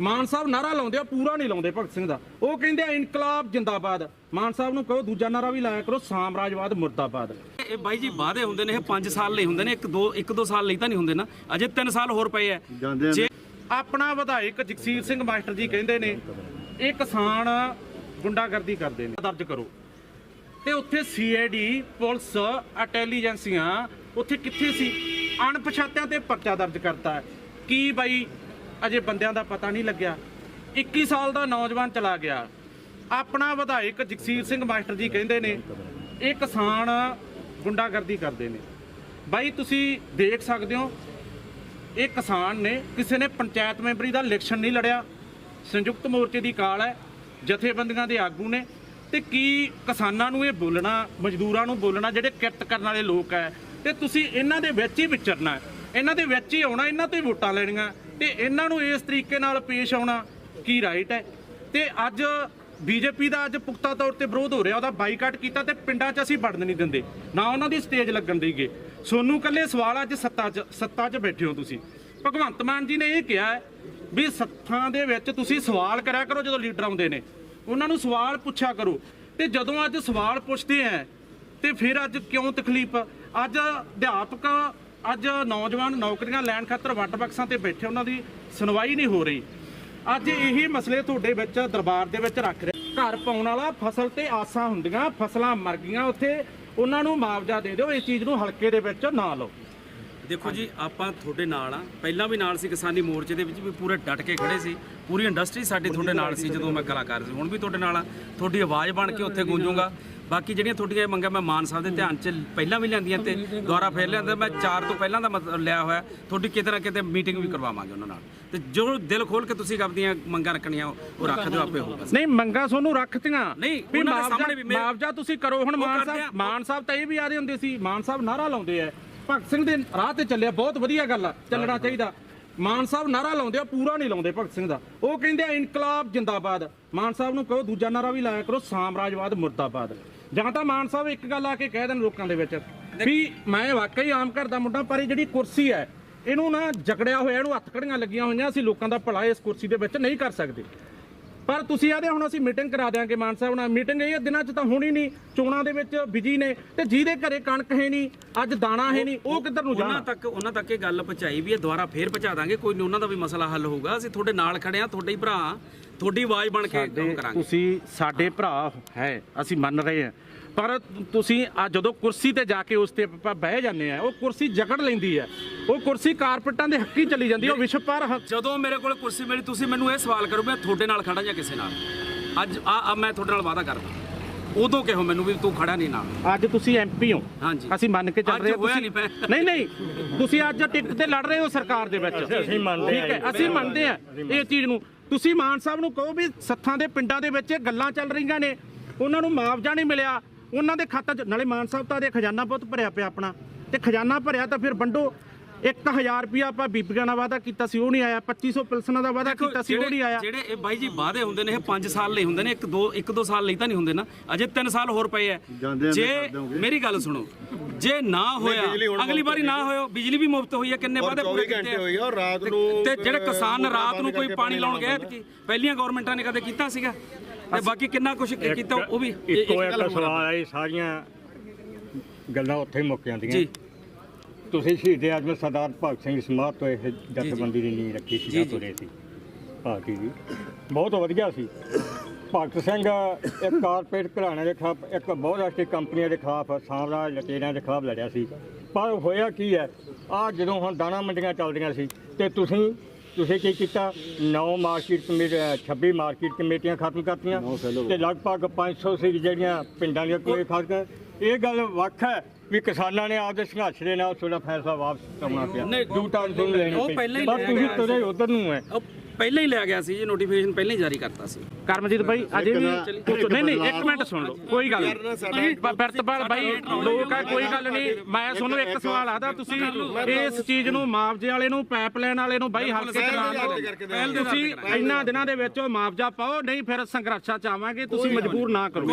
ਮਾਨ ਸਾਹਿਬ ਨਾਰਾ ਲਾਉਂਦੇ ਆ ਪੂਰਾ ਨਹੀਂ ਲਾਉਂਦੇ ਭਗਤ ਸਿੰਘ ਦਾ। ਉਹ ਕਹਿੰਦੇ ਆ ਇਨਕਲਾਬ ਜਿੰਦਾਬਾਦ। ਮਾਨ ਸਾਹਿਬ ਨੂੰ ਕਹੋ ਦੂਜਾ ਨਾਰਾ ਵੀ ਲਾਇਆ ਕਰੋ ਸਾਮਰਾਜਵਾਦ ਮੁਰਦਾਬਾਦ। ਇਹ ਬਾਈ ਜੀ ਵਾਅਦੇ ਹੁੰਦੇ ਨੇ ਇਹ 5 ਸਾਲ ਲਈ ਹੁੰਦੇ ਨੇ ਇੱਕ ਦੋ ਇੱਕ ਦੋ ਸਾਲ ਲਈ ਤਾਂ ਨਹੀਂ ਹੁੰਦੇ ਨਾ। ਅਜੇ 3 ਸਾਲ ਹੋਰ ਪਏ ਆ। ਜੇ ਆਪਣਾ ਵਿਧਾਇਕ ਜਗਸੀਰ ਸਿੰਘ ਮਾਸਟਰ ਜੀ ਕਹਿੰਦੇ ਨੇ ਇਹ ਕਿਸਾਨ ਗੁੰਡਾਗਰਦੀ ਕਰਦੇ ਨੇ। ਦਰਜ ਕਰੋ। ਤੇ ਉੱਥੇ ਸੀਆਈਡੀ ਪੁਲਿਸ ਇੰਟੈਲੀਜੈਂਸੀਆਂ ਉੱਥੇ ਕਿੱਥੇ ਸੀ? ਅਣਪਛਾਤਿਆਂ ਤੇ ਪਰਚਾ ਦਰਜ ਕਰਤਾ। ਕੀ ਬਾਈ ਅਜੇ ਬੰਦਿਆਂ ਦਾ ਪਤਾ ਨਹੀਂ ਲੱਗਿਆ। 21 ਸਾਲ ਦਾ ਨੌਜਵਾਨ ਚਲਾ ਗਿਆ। ਆਪਣਾ ਵਿਧਾਇਕ ਜਗਸੀਰ ਸਿੰਘ ਮਾਸਟਰ ਜੀ ਕਹਿੰਦੇ ਨੇ, ਇਹ ਕਿਸਾਨ ਗੁੰਡਾਗਰਦੀ ਕਰਦੇ ਨੇ। ਬਾਈ, ਤੁਸੀਂ ਦੇਖ ਸਕਦੇ ਹੋ, ਇਹ ਕਿਸਾਨ ਨੇ ਕਿਸੇ ਨੇ ਪੰਚਾਇਤ ਮੈਂਬਰੀ ਦਾ ਇਲੈਕਸ਼ਨ ਨਹੀਂ ਲੜਿਆ। ਸੰਯੁਕਤ ਮੋਰਚੇ ਦੀ ਕਾਲ ਹੈ, ਜਥੇਬੰਦੀਆਂ ਦੇ ਆਗੂ ਨੇ। ਤੇ ਕੀ ਕਿਸਾਨਾਂ ਨੂੰ ਇਹ ਬੋਲਣਾ, ਮਜ਼ਦੂਰਾਂ ਨੂੰ ਬੋਲਣਾ, ਜਿਹੜੇ ਕਿਰਤ ਕਰਨ ਵਾਲੇ ਲੋਕ ਹੈ? ਤੇ ਤੁਸੀਂ ਇਹਨਾਂ ਦੇ ਵਿੱਚ ਹੀ ਵਿਚਰਨਾ ਇਹਨਾਂ ਦੇ ਵਿੱਚ ਹੀ ਆਉਣਾ, ਇਹਨਾਂ ਤੋਂ ਹੀ ਵੋਟਾਂ ਲੈਣੀਆਂ। ਤੇ ਇਹਨਾਂ ਨੂੰ ਇਸ ਤਰੀਕੇ ਨਾਲ ਪੇਸ਼ ਆਉਣਾ ਕੀ ਰਾਈਟ ਹੈ? ਤੇ ਅੱਜ ਬੀਜੇਪੀ ਦਾ ਅੱਜ ਪੁਖਤਾ ਤੌਰ ਤੇ ਵਿਰੋਧ ਹੋ ਰਿਹਾ, ਉਹਦਾ ਬਾਈਕਾਟ ਕੀਤਾ ਤੇ ਪਿੰਡਾਂ 'ਚ ਅਸੀਂ ਵੜਨ ਨਹੀਂ ਦਿੰਦੇ। ਨਾ ਉਹਨਾਂ ਦੀ ਸਟੇਜ ਲੱਗਣ ਦੇਈਏ। ਸੋਨੂੰ ਕੱਲੇ ਸਵਾਲ ਅੱਜ ਸੱਤਾ 'ਚ ਸੱਤਾ 'ਚ ਬੈਠੇ ਹੋ ਤੁਸੀਂ। ਭਗਵੰਤ ਮਾਨ ਜੀ ਨੇ ਇਹ ਕਿਹਾ ਵੀ ਸੱਥਾਂ ਦੇ ਵਿੱਚ ਤੁਸੀਂ ਸਵਾਲ ਕਰਿਆ ਕਰੋ ਜਦੋਂ ਲੀਡਰ ਆਉਂਦੇ ਨੇ। ਉਹਨਾਂ ਨੂੰ ਸਵਾਲ ਪੁੱਛਿਆ ਕਰੋ। ਤੇ ਜਦੋਂ ਅੱਜ ਸਵਾਲ ਪੁੱਛਦੇ ਆ ਤੇ ਫਿਰ ਅੱਜ ਕਿਉਂ ਤਕਲੀਫ? ਅੱਜ ਅਧਿਆਪਕ ਅੱਜ ਨੌਜਵਾਨ ਨੌਕਰੀਆਂ ਲੈਣ ਖਾਤਰ ਵੱਟ ਬਕਸਾਂ ਤੇ ਬੈਠੇ ਉਹਨਾਂ ਦੀ ਸੁਣਵਾਈ ਨਹੀਂ ਹੋ ਰਹੀ। ਅੱਜ ਇਹੀ ਮਸਲੇ ਤੁਹਾਡੇ ਵਿੱਚ ਦਰਬਾਰ ਦੇ ਵਿੱਚ ਰੱਖ ਰਹੇ। ਘਰ ਪਾਉਣ ਵਾਲਾ ਫਸਲ ਤੇ ਆਸਾਂ ਹੁੰਦੀਆਂ, ਫਸਲਾਂ ਮਰ ਗਈਆਂ ਉੱਥੇ। ਉਹਨਾਂ ਨੂੰ ਮੁਆਵਜ਼ਾ ਦੇ ਦਿਓ, ਇਸ ਚੀਜ਼ ਨੂੰ ਹਲਕੇ ਦੇ ਵਿੱਚ ਨਾ ਲਓ। ਦੇਖੋ ਜੀ, ਆਪਾਂ ਤੁਹਾਡੇ ਨਾਲ ਆ। ਪਹਿਲਾਂ ਵੀ ਨਾਲ ਸੀ ਕਿਸਾਨੀ ਮੋਰਚੇ ਦੇ ਵਿੱਚ ਵੀ ਪੂਰੇ ਡਟ ਕੇ ਖੜੇ ਸੀ। ਪੂਰੀ ਇੰਡਸਟਰੀ ਸਾਡੀ ਤੁਹਾਡੇ ਨਾਲ ਸੀ ਜਦੋਂ ਮੈਂ ਕਲਾਕਾਰ ਸੀ। ਹੁਣ ਵੀ ਤੁਹਾਡੇ ਨਾਲ ਆ। ਤੁਹਾਡੀ ਆਵਾਜ਼ ਬਣ ਕੇ ਉੱਥੇ ਗੂੰਜੂਗਾ। ਬਾਕੀ ਜਿਹੜੀਆਂ ਤੁਹਾਡੀਆਂ ਇਹ ਮੰਗਾਂ ਮੈਂ ਮਾਨ ਸਾਹਿਬ ਦੇ ਧਿਆਨ 'ਚ ਪਹਿਲਾਂ ਵੀ ਲਿਆਂਦੀਆਂ ਤੇ ਦੁਬਾਰਾ ਫੇਰ ਲਿਆਂਦਾ ਮੈਂ ਚਾਰ ਤੋਂ ਪਹਿਲਾਂ ਦਾ ਮਤਲਬ ਲਿਆ ਹੋਇਆ। ਤੁਹਾਡੀ ਕਿਤੇ ਨਾ ਕਿਤੇ ਮੀਟਿੰਗ ਵੀ ਕਰਵਾਵਾਂਗੇ ਉਹਨਾਂ ਨਾਲ। ਤੇ ਜੋ ਦਿਲ ਖੋਲ ਕੇ ਤੁਸੀਂ ਆਪਣੀਆਂ ਮੰਗਾਂ ਰੱਖਣੀਆਂ ਉਹ ਰੱਖ ਦਿਓ ਆਪੇ ਹੋਊਗਾ। ਨਹੀਂ ਮੰਗਾ ਤੁਹਾਨੂੰ ਰੱਖਤੀਆਂ। ਨਹੀਂ, ਉਹਨਾਂ ਦੇ ਸਾਹਮਣੇ ਵੀ ਮੁਆਵਜ਼ਾ ਤੁਸੀਂ ਕਰੋ। ਹੁਣ ਮਾਨ ਆ। ਸਾਹਿਬ ਮਾਨ ਸਾਹਿਬ ਤਾਂ ਇਹ ਵੀ ਆਦੇ ਹੁੰਦੇ ਸੀ ਮਾਨ ਸਾਹਿਬ ਨਾਰਾ ਲਾਉਂਦੇ ਆ। ਭਗਤ ਸਿੰਘ ਦੇ ਰਾਹ ਤੇ ਚੱਲਿਆ ਬਹੁਤ ਵਧੀਆ ਗੱਲ ਆ ਚੱਲਣਾ ਚਾਹੀਦਾ। ਮਾਨ ਸਾਹਿਬ ਨਾਰਾ ਲਾਉਂਦੇ ਆ ਪੂਰਾ ਨਹੀਂ ਲਾਉਂਦੇ ਭਗਤ ਸਿੰਘ ਦਾ। ਉਹ ਕਹਿੰਦੇ ਆ ਇਨਕਲਾਬ ਜਿੰਦਾਬਾਦ। ਮਾਨ ਸਾਹਿਬ ਨੂੰ ਕਹੋ ਦੂਜਾ ਨਾਰਾ ਵੀ ਲਾਇਆ ਕਰੋ ਸਾਮਰਾਜਵਾਦ ਮੁਰਦਾਬਾਦ। ਜਾਂ ਤਾਂ ਮਾਨ ਸਾਹਿਬ ਇੱਕ ਗੱਲ ਆ ਕੇ ਕਹਿ ਦੇਣ ਲੋਕਾਂ ਦੇ ਵਿੱਚ ਵੀ ਮੈਂ ਵਾਕਈ ਆਮ ਘਰ ਦਾ ਮੁੰਡਾ, ਪਰ ਇਹ ਜਿਹੜੀ ਕੁਰਸੀ ਹੈ, ਇਹਨੂੰ ਨਾ ਜਕੜਿਆ ਹੋਇਆ, ਇਹਨੂੰ ਹੱਥ ਕੜੀਆਂ ਲੱਗੀਆਂ ਹੋਈਆਂ, ਅਸੀਂ ਲੋਕਾਂ ਦਾ ਭਲਾ ਇਸ ਕੁਰਸੀ ਦੇ ਵਿੱਚ ਨਹੀਂ ਕਰ ਸਕਦੇ। ਪਰ ਤੁਸੀਂ ਆਦੇ ਹੁਣ ਅਸੀਂ ਮੀਟਿੰਗ ਕਰਾ ਦਿਆਂਗੇ ਮਾਨ ਸਾਹਿਬ ਨਾਲ। ਮੀਟਿੰਗ ਇਹ ਦਿਨਾਂ 'ਚ ਤਾਂ ਹੋਣੀ ਨਹੀਂ ਚੋਣਾਂ ਦੇ ਵਿੱਚ ਬਿਜ਼ੀ ਨੇ ਤੇ ਜਿਹਦੇ ਘਰੇ ਕਣਕ ਹੈ ਨਹੀਂ ਅੱਜ ਦਾਣਾ ਹੈ ਨਹੀਂ ਉਹ ਕਿੱਧਰ ਨੂੰ ਉਹਨਾਂ ਜਾਣਾ? ਤੱਕ ਉਹਨਾਂ ਤੱਕ ਇਹ ਗੱਲ ਪਹੁੰਚਾਈ ਵੀ ਇਹ ਦੁਬਾਰਾ ਫੇਰ ਪਹੁੰਚਾ ਦਾਂਗੇ ਕੋਈ ਨਹੀਂ ਉਹਨਾਂ ਦਾ ਵੀ ਮਸਲਾ ਹੱਲ ਹੋਊਗਾ। ਅਸੀਂ ਤੁਹਾਡੇ ਨਾਲ ਖੜੇ ਆ ਤੁਹਾਡੇ ਹੀ ਭਰਾ ਤੁਹਾਡੀ ਆਵਾਜ਼ ਬਣ ਕੇ ਕੰਮ ਕਰਾਂਗੇ। ਤੁਸੀਂ ਸਾਡੇ ਭਰਾ ਹੈ ਅਸੀਂ ਮੰਨ ਰਹੇ ਹਾਂ। ਪਰ ਤੁਸੀਂ ਆ ਜਦੋਂ ਕੁਰਸੀ ਤੇ ਜਾ ਕੇ ਉਸ ਤੇ ਆਪਾਂ ਬਹਿ ਜਾਂਦੇ ਆ ਉਹ ਕੁਰਸੀ ਜਕੜ ਲੈਂਦੀ ਹੈ। ਉਹ ਕੁਰਸੀ ਕਾਰਪੇਟਾਂ ਦੇ ਹੱਕੀ ਚਲੀ ਜਾਂਦੀ ਹੈ ਉਹ ਵਿਸ਼ਵ ਪਰ ਹੱਕ ਜਦੋਂ ਮੇਰੇ ਕੋਲ ਕੁਰਸੀ ਮਿਲੀ ਤੁਸੀਂ ਮੈਨੂੰ ਇਹ ਸਵਾਲ ਕਰੋ ਮੈਂ ਤੁਹਾਡੇ ਨਾਲ ਖੜਾ ਜਾਂ ਕਿਸੇ ਨਾਲ? ਅੱਜ ਆ ਆ ਮੈਂ ਤੁਹਾਡੇ ਨਾਲ ਵਾਅਦਾ ਕਰਦਾ। ਉਦੋਂ ਕਿਹੋ ਮੈਨੂੰ ਵੀ ਤੂੰ ਖੜਾ ਨਹੀਂ ਨਾਲ। ਅੱਜ ਤੁਸੀਂ ਐਮਪੀ ਹੋ। ਹਾਂਜੀ। ਅਸੀਂ ਮੰਨ ਕੇ ਚੱਲ ਅੱਜ ਰਹੇ ਹਾਂ ਹੋਇਆ ਤੁਸੀਂ ਨਹੀਂ। ਨਹੀਂ ਨਹੀਂ ਤੁਸੀਂ ਅੱਜ ਟਿਕਟ ਤੇ ਲੜ ਰਹੇ ਹੋ ਸਰਕਾਰ ਦੇ ਵਿੱਚ। ਅਸੀਂ ਮੰਨਦੇ ਠੀਕ ਹੈ ਅਸੀਂ ਮੰਨਦੇ ਆ ਇਹ ਚੀਜ਼ ਨੂੰ। ਤੁਸੀਂ ਮਾਨ ਸਾਹਿਬ ਨੂੰ ਕਹੋ ਵੀ ਸੱਥਾਂ ਦੇ ਪਿੰਡਾਂ ਦੇ ਵਿੱਚ ਇਹ ਗੱਲਾਂ ਚੱਲ ਰਹੀਆਂ ਨੇ। ਉਹਨਾਂ ਨੂੰ ਮੁਆਵਜ਼ਾ ਨਹੀਂ ਮਿਲਿਆ। ਉਹਨਾਂ ਦੇ ਖਾਤਾ 'ਚ ਨਾਲੇ ਮਾਨ ਸਾਹਿਬ ਤਾਂ ਦੇ ਖਜ਼ਾਨਾ ਬਹੁਤ ਭਰਿਆ ਪਿਆ ਆਪਣਾ। ਤੇ ਖਜ਼ਾਨਾ ਭਰਿਆ ਤਾਂ ਫਿਰ ਵੰਡੋ। 1000 ਰੁਪਿਆ ਆਪਾਂ ਬੀਬੀਆਂ ਨਾਲ ਵਾਅਦਾ ਕੀਤਾ ਸੀ ਉਹ ਨਹੀਂ ਆਇਆ। 2500 ਪਿਲਸਨਾਂ ਦਾ ਵਾਅਦਾ ਕੀਤਾ ਸੀ ਉਹ ਨਹੀਂ ਆਇਆ। ਜਿਹੜੇ ਇਹ ਬਾਈ ਜੀ ਵਾਅਦੇ ਹੁੰਦੇ ਨੇ ਇਹ 5 ਸਾਲ ਲਈ ਹੁੰਦੇ ਨੇ ਇੱਕ ਦੋ ਇੱਕ ਦੋ ਸਾਲ ਲਈ ਤਾਂ ਨਹੀਂ ਹੁੰਦੇ ਨਾ। ਅਜੇ 3 ਸਾਲ ਹੋਰ ਪਏ ਆ ਜੇ ਮੇਰੀ ਗੱਲ ਸੁਣੋ ਜੇ ਨਾ ਹੋਇਆ ਅਗਲੀ ਵਾਰੀ ਨਾ ਹੋਇਆ ਬਿਜਲੀ ਵੀ ਮੁਫਤ ਹੋਈ ਹੈ ਕਿੰਨੇ ਵਾਅਦੇ ਪੂਰੇ ਕੀਤੇ? ਹੋਈ ਔਰ ਰਾਤ ਨੂੰ ਤੇ ਜਿਹੜੇ ਕਿਸਾਨ ਰਾਤ ਨੂੰ ਕੋਈ ਪਾਣੀ ਲਾਉਣ ਗਏ ਕਿ ਪਹਿਲੀਆਂ ਗਵਰਨਮੈਂਟਾਂ ਨੇ ਕਦੇ ਕੀਤਾ ਸੀਗਾ। ਤੇ ਬਾਕੀ ਕਿੰਨਾ ਕੁਝ ਕੀਤਾ ਉਹ ਵੀ ਇੱਕੋ ਇੱਕ। ਸਵਾਲ ਆਈ ਸਾਰੀਆਂ ਗੱਲਾਂ ਉੱਥੇ ਹੀ ਮੁੱਕ ਜਾਂਦੀਆਂ। ਜੀ। ਤੁਸੀਂ ਸ਼ਹੀਦ ਆਜਮ ਸਰਦਾਰ ਭਗਤ ਸਿੰਘ ਸਮਾਧ ਤੋਂ ਇਹ ਜਥੇਬੰਦੀ ਦੀ ਨੀਂਹ ਰੱਖੀ ਸੀ ਜੀ, ਜੀ। ਤੁਰੇ ਸੀ ਪਾਰਟੀ ਦੀ ਬਹੁਤ ਵਧੀਆ ਸੀ। ਭਗਤ ਸਿੰਘ ਇੱਕ ਕਾਰਪੋਰੇਟ ਘਰਾਣੇ ਦੇ ਖਿਲਾਫ ਇੱਕ ਬਹੁਰਾਸ਼ਟਰੀ ਕੰਪਨੀਆਂ ਦੇ ਖਿਲਾਫ ਸਾਮਰਾਜ ਲਟੇਰਿਆਂ ਦੇ ਖਿਲਾਫ ਲੜਿਆ ਸੀ। ਪਰ ਹੋਇਆ ਕੀ ਹੈ? ਆ ਜਦੋਂ ਹੁਣ ਦਾਣਾ ਮੰਡੀਆਂ ਚੱਲਦੀਆਂ ਸੀ ਤੇ ਤੁਸੀਂ ਤੁਸੀਂ ਕੀ ਕੀਤਾ? 9 ਮਾਰਕੀਟ ਕਮੇਟੀ 26 ਮਾਰਕੀਟ ਕਮੇਟੀਆਂ ਖਤਮ ਕਰਤੀਆਂ ਤੇ ਲਗਭਗ 500 ਸੀ ਜਿਹੜੀਆਂ ਪਿੰਡਾਂ ਦੀਆਂ ਕੋਈ ਖਤਮ ਇਹ ਗੱਲ ਵੱਖ ਹੈ। ਵੀ ਕਿਸਾਨਾਂ ਨੇ ਆਪਦੇ ਸੰਘਰਸ਼ ਦੇ ਨਾਲ ਤੁਹਾਡਾ ਫੈਸਲਾ ਵਾਪਸ ਕਰਨਾ ਪਿਆ। ਨਹੀਂ, ਡੂ ਟਾਈਮ ਤੁਹਾਨੂੰ ਲੈਣੀ ਉਹ ਪਈ ਪਹਿਲਾਂ ਹੀ ਪਰ ਲਿਆ ਤੁਸੀਂ ਗਿਆ ਤੁਰੇ ਉਧਰ ਨੂੰ ਹੈ ਉਹ ਪਹਿਲਾਂ ਹੀ ਲਿਆ ਗਿਆ ਸੀ ਜੀ ਨੋਟੀਫਿਕੇਸ਼ਨ ਪਹਿਲਾਂ ਹੀ ਜਾਰੀ ਕਰਤਾ ਸੀ। ਕਰਮਜੀਤ ਬਾਈ ਅਜੇ ਵੀ ਨਾ- ਨਹੀਂ ਨਹੀਂ ਇੱਕ ਮਿੰਟ ਸੁਣ ਲਓ ਕੋਈ ਗੱਲ ਨਹੀਂ। ਬਰਤਬਾਲ ਬਾਈ ਲੋਕ ਆ ਕੋਈ ਗੱਲ ਨਹੀਂ। ਮੈਂ ਤੁਹਾਨੂੰ ਇੱਕ ਸਵਾਲ ਆਦਾ ਤੁਸੀਂ ਇਸ ਚੀਜ਼ ਨੂੰ ਮੁਆਵਜ਼ੇ ਵਾਲੇ ਨੂੰ ਪਾਈਪਲਾਈਨ ਵਾਲੇ ਨੂੰ ਬਾਈ ਹਲਕੇ ਚ ਲਾ ਦਿਓ। ਤੁਸੀਂ ਇੰਨਾ ਦਿਨਾਂ ਦੇ ਵਿੱਚ ਉਹ ਮੁਆਵਜ਼ਾ ਪਾਓ ਨਹੀਂ ਫਿਰ ਸੰਘਰਸ਼ਾਂ ਚ ਆਵਾਂਗੇ ਤੁਸੀਂ ਮਜਬੂਰ ਨਾ ਕਰੋ।